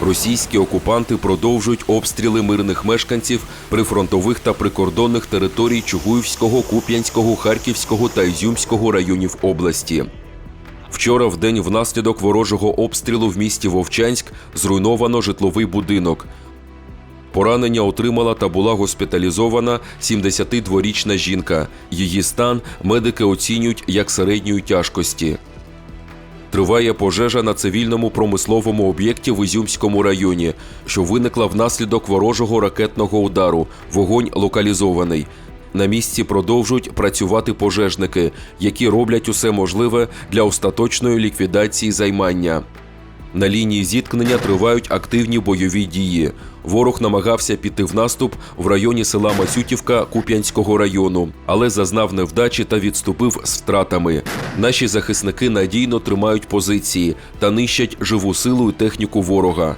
Російські окупанти продовжують обстріли мирних мешканців прифронтових та прикордонних територій Чугуївського, Куп'янського, Харківського та Ізюмського районів області. Вчора в день внаслідок ворожого обстрілу в місті Вовчанськ зруйновано житловий будинок. Поранення отримала та була госпіталізована 72-річна жінка. Її стан медики оцінюють як середньої тяжкості. Триває пожежа на цивільному промисловому об'єкті в Ізюмському районі, що виникла внаслідок ворожого ракетного удару. Вогонь локалізований. На місці продовжують працювати пожежники, які роблять усе можливе для остаточної ліквідації займання. На лінії зіткнення тривають активні бойові дії. Ворог намагався піти в наступ в районі села Масютівка Куп'янського району, але зазнав невдачі та відступив з втратами. Наші захисники надійно тримають позиції та нищать живу силу і техніку ворога.